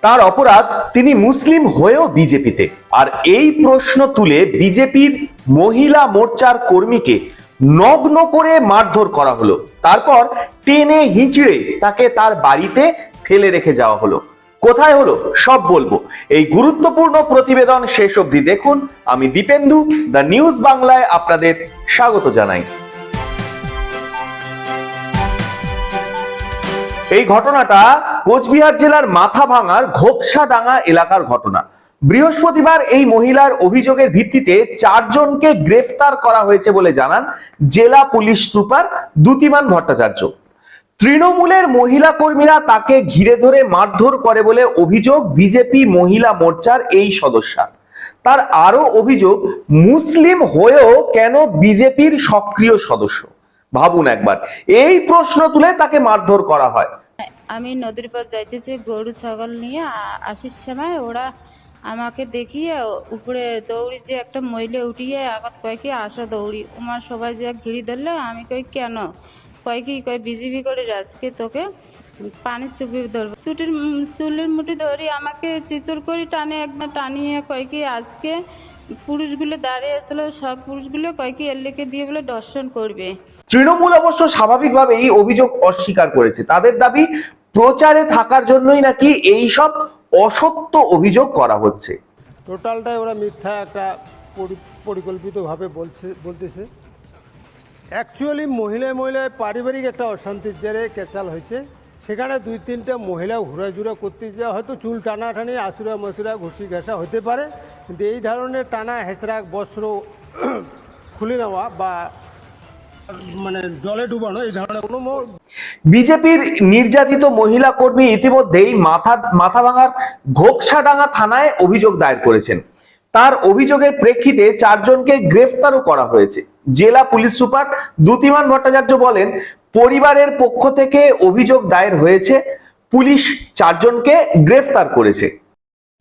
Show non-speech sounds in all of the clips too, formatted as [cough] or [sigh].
তার অপরাধ তিনি মুসলিম হয়েও বিজেপিতে। আর এই প্রশ্ন তুলে বিজেপির মহিলা মোর্চার কর্মীকে নগ্ন করে মারধর করা হলো। তারপর টেনে হিঁচড়ে তাকে তার বাড়িতে ফেলে রেখে যাওয়া হলো। কোথায় হলো? সব বলব। এই গুরুত্বপূর্ণ প্রতিবেদন শেষ অবধি দেখুন। আমি দীপেন্দু, দ্য নিউজ বাংলায় আপনাদের স্বাগত জানাই। এই ঘটনাটা কোচবিহার জেলার মাথা ভাঙার ঘোকসাডাঙ্গা এলাকার ঘটনা। বৃহস্পতিবার এই মহিলার অভিযোগের ভিত্তিতে চারজনকে গ্রেফতার করা হয়েছে বলে জানান জেলা পুলিশ সুপার দ্যুতিমান ভট্টাচার্য। তৃণমূলের মহিলা কর্মীরা তাকে ঘিরে ধরে মারধর করে বলে অভিযোগ বিজেপি মহিলা মোর্চার এই সদস্যা। তার আরও অভিযোগ, মুসলিম হয়েও কেন বিজেপির সক্রিয় সদস্য? ভাবুন একবার। এই প্রশ্ন তুলে তাকে মারধর করা হয়। আমি নদীর পার যাইতেছি, গরু, ছাগল নিয়ে আসির সময় ওরা আমাকে দেখিয়ে উপরে দৌড়ি যে একটা মহিলা উঠিয়ে আগত কয় কি আসো দৌড়ি। আমার সবাই যে ঘিরি ধরলে, আমি কই, কেন? কয় কয়, বিজিবি করে আজকে তোকে পানি চুপি ধরবো। চুটির, চুলের মুঠি ধরি আমাকে চিতর করে টানে, একদম টানিয়ে কয় কি, আজকে পুরুষগুলো দাঁড়িয়ে ছিল সব পুরুষগুলো কয় কি এর দিয়ে বলে দর্শন করবে। তৃণমূল অবশ্য স্বাভাবিকভাবে এই অভিযোগ অস্বীকার করেছে। তাদের দাবি প্রচারে থাকার জন্যই নাকি এই সব অসত্য অভিযোগ করা হচ্ছে। টোটালটাই ওরা মিথ্যা একটা পরি- পরিকল্পিতভাবে বলছে বলতেছে। অ্যাকচুয়ালি মহিলায় মহিলায় পারিবারিক একটা অশান্তির জেরে কেচাল হয়েছে। সেখানে দুই তিনটা মহিলা ঘোরাঝুরা করতে যা হয়তো চুল টানাটানি আসুরা মসুরা ঘুষি ঘেঁষা হতে পারে। কিন্তু এই ধরনের টানা হেঁচড়া বস্ত্র [clears throat] খুলে নেওয়া বা মানে জলে ডুবানো, এই ধরনের কোনো বিজেপির নির্যাতিত মহিলা কর্মী ইতিমধ্যেই মাথা মাথা ভাঙার ঘোকসাডাঙ্গা থানায় অভিযোগ দায়ের করেছেন। তার অভিযোগের প্রেক্ষিতে চারজনকে গ্রেফতারও করা হয়েছে। জেলা পুলিশ সুপার দ্যুতিমান ভট্টাচার্য বলেন, পরিবারের পক্ষ থেকে অভিযোগ দায়ের হয়েছে, পুলিশ চারজনকে গ্রেফতার করেছে।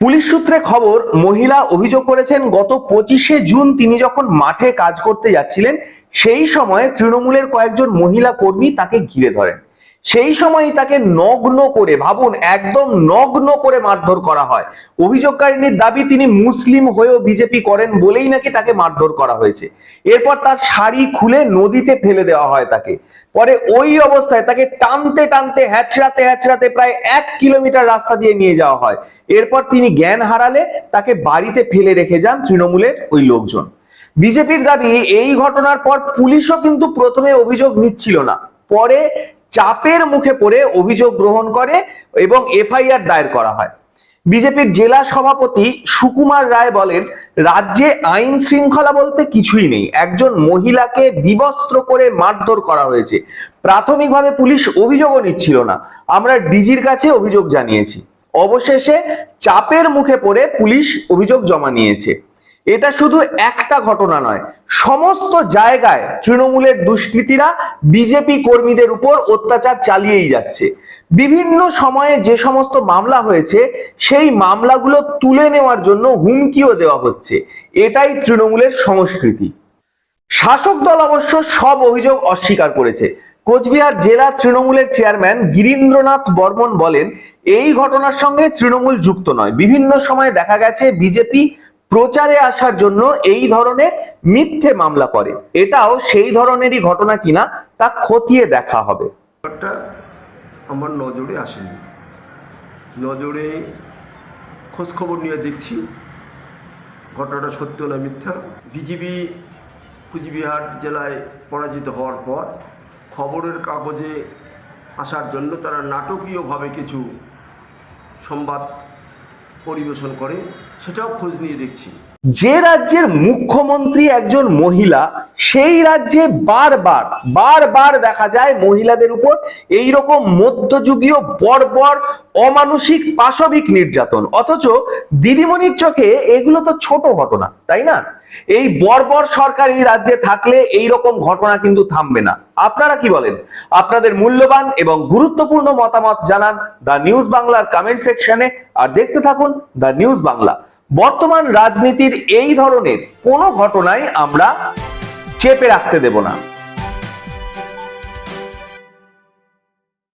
পুলিশ সূত্রে খবর, মহিলা অভিযোগ করেছেন, গত পঁচিশে জুন তিনি যখন মাঠে কাজ করতে যাচ্ছিলেন, সেই সময় তৃণমূলের কয়েকজন মহিলা কর্মী তাকে ঘিরে ধরেন। সেই সময়ই তাকে নগ্ন করে, ভাবুন, একদম নগ্ন করে মারধর করা হয়। অভিযোগকারিনীর দাবি, তিনি মুসলিম হয়েও বিজেপি করেন বলেই নাকি তাকে মারধর করা হয়েছে। এরপর তার শাড়ি খুলে নদীতে ফেলে দেওয়া হয় তাকে। পরে ওই অবস্থায় তাকে টানতে টানতে, হ্যাচড়াতে হ্যাচড়াতে প্রায় এক কিলোমিটার রাস্তা দিয়ে নিয়ে যাওয়া হয়। এরপর তিনি জ্ঞান হারালে তাকে বাড়িতে ফেলে রেখে যান তৃণমূলের ওই লোকজন। বিজেপির দাবি, এই ঘটনার পর পুলিশও কিন্তু প্রথমে অভিযোগ নিচ্ছিল না। পরে চাপের মুখে পড়ে অভিযোগ গ্রহণ করে এবং এফআইআর দায়ের করা হয়। বিজেপির জেলা সভাপতি সুকুমার রায় বলেন, রাজ্যে আইন শৃঙ্খলা বলতে কিছুই নেই। একজন মহিলাকে বিবস্ত্র করে মারধর করা হয়েছে। প্রাথমিকভাবে পুলিশ অভিযোগও নিচ্ছিল না। আমরা ডিজির কাছে অভিযোগ জানিয়েছি। অবশেষে চাপের মুখে পড়ে পুলিশ অভিযোগ জমা নিয়েছে। এটা শুধু একটা ঘটনা নয়, সমস্ত জায়গায় তৃণমূলের দুষ্কৃতীরা বিজেপি কর্মীদের উপর অত্যাচার চালিয়েই যাচ্ছে। বিভিন্ন সময়ে যে সমস্ত মামলা হয়েছে, সেই মামলাগুলো তুলে নেওয়ার জন্য হুমকিও দেওয়া হচ্ছে। এটাই তৃণমূলের সংস্কৃতি। শাসক দল অবশ্য সব অভিযোগ অস্বীকার করেছে। কোচবিহার জেলা তৃণমূলের চেয়ারম্যান গিরীন্দ্রনাথ বর্মন বলেন, এই ঘটনার সঙ্গে তৃণমূল যুক্ত নয়। বিভিন্ন সময় দেখা গেছে বিজেপি প্রচারে আসার জন্য এই ধরনের মিথ্যে মামলা করে। এটাও সেই ধরনেরই ঘটনা কিনা তা খতিয়ে দেখা হবে। আমার নজরে আসেনি। নজরে খোঁজখবর নিয়ে দেখছি, ঘটনাটা সত্য না মিথ্যা। বিজিবি কুচবিহার জেলায় পরাজিত হওয়ার পর খবরের কাগজে আসার জন্য তারা নাটকীয়ভাবে কিছু সংবাদ পরিবেশন করে, সেটাও খোঁজ নিয়ে দেখছি। যে রাজ্যের মুখ্যমন্ত্রী একজন মহিলা, সেই রাজ্যে বারবার বারবার দেখা যায় মহিলাদের উপর এই রকম মধ্যযুগীয় বর্বর অমানসিক পাশবিক নির্যাতন। অথচ দিদিমণির চোখে এগুলো তো ছোট ঘটনা, তাই না? এই বর্বর সরকার এই রাজ্যে থাকলে এই রকম ঘটনা কিন্তু থামবে না। আপনারা কি বলেন? আপনাদের মূল্যবান এবং গুরুত্বপূর্ণ মতামত জানান দ্য নিউজ বাংলার কমেন্ট সেকশনে আর দেখতে থাকুন দ্য নিউজ বাংলা। বর্তমান রাজনীতির এই ধরনের কোনো ঘটনায় আমরা চেপে রাখতে দেব না।